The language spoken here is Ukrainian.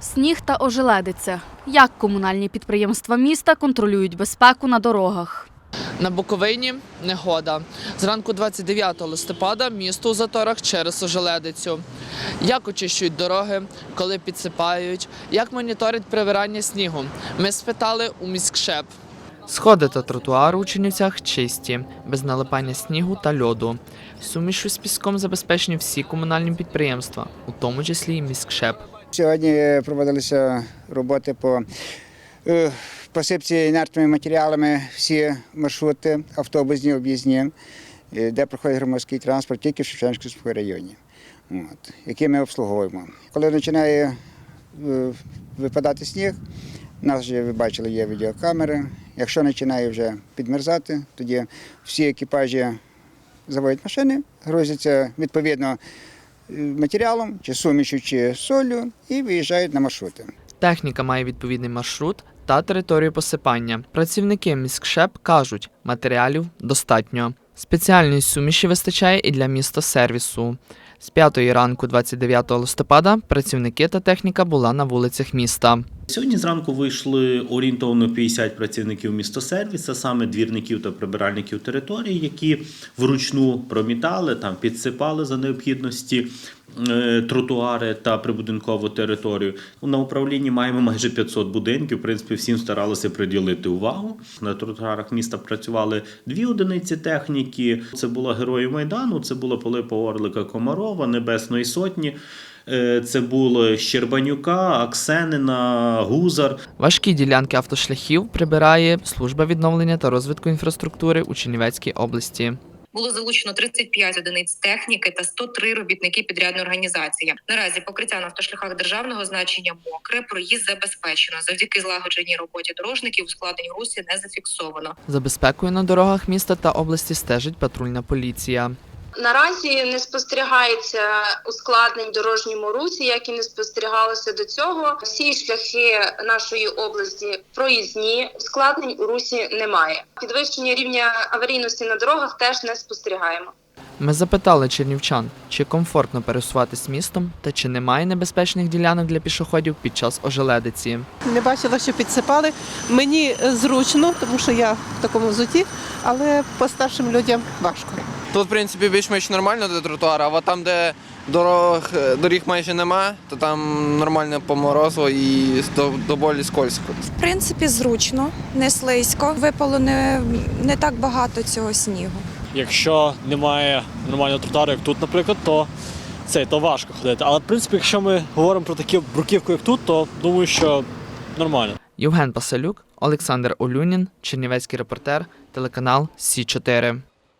Сніг та ожеледиця. Як комунальні підприємства міста контролюють безпеку на дорогах? На Буковині негода. Зранку 29 листопада місто у заторах через ожеледицю. Як очищують дороги, коли підсипають, як моніторять прибирання снігу. Ми спитали у міськшеп. Сходи та тротуари у Чернівцях чисті, без налипання снігу та льоду. Сумішу з піском забезпечені всі комунальні підприємства, у тому числі і міськшеп. Сьогодні проводилися роботи по е, посипці інертними матеріалами всі маршрути, автобусні, об'їзні, е, де проходить громадський транспорт тільки в Шевченківському районі, от, який ми обслуговуємо. Коли починає е, випадати сніг, у нас вже ви бачили, є відеокамери. Якщо починає вже підмерзати, тоді всі екіпажі заводять машини, грузяться відповідно е, матеріалом, чи сумішю, чи солью, і виїжджають на маршрути. Техніка має відповідний маршрут та територію посипання. Працівники міськшеп кажуть, матеріалів достатньо. Спеціальної суміші вистачає і для міста сервісу. З 5 ранку 29 листопада працівники та техніка була на вулицях міста. Сьогодні зранку вийшли орієнтовно 50 працівників містосервіса, саме двірників та прибиральників території, які вручну промітали, там підсипали за необхідності е, тротуари та прибудинкову територію. На управлінні маємо майже 500 будинків. В принципі, всім старалися приділити увагу. На тротуарах міста працювали дві одиниці техніки. Це була герої майдану, це була Пилипа Орлика Комарова, Небесної Сотні. Е, Це було Щербанюка, Аксенина, Гузар. Важкі ділянки автошляхів прибирає служба відновлення та розвитку інфраструктури у Чернівецькій області. Було залучено 35 одиниць техніки та 103 робітники підрядної організації. Наразі покриття на автошляхах державного значення мокре. Проїзд забезпечено. Завдяки злагодженій роботі дорожників ускладнень русі не зафіксовано. За безпекою на дорогах міста та області стежить патрульна поліція. Наразі не спостерігається ускладнень дорожньому русі, як і не спостерігалося до цього. Всі шляхи нашої області проїзні, ускладнень у русі немає. Підвищення рівня аварійності на дорогах теж не спостерігаємо. Ми запитали чернівчан, чи комфортно пересуватись містом та чи немає небезпечних ділянок для пішоходів під час ожеледиці. Не бачила, що підсипали. Мені е, зручно, тому що я в такому взуті, але по старшим людям важко. Тут, в принципі, більш-менш нормально до тротуару, а от там, де дорог, доріг майже нема, то там нормально поморозило і до, доволі скользко. В принципі, зручно, не слизько. Випало не, не так багато цього снігу. Якщо немає нормального тротуару, як тут, наприклад, то це то важко ходити. Але в принципі, якщо ми говоримо про таку бруківку, як тут, то думаю, що нормально. Євген Пасалюк, Олександр Олюнін, Чернівецький репортер, телеканал Сі 4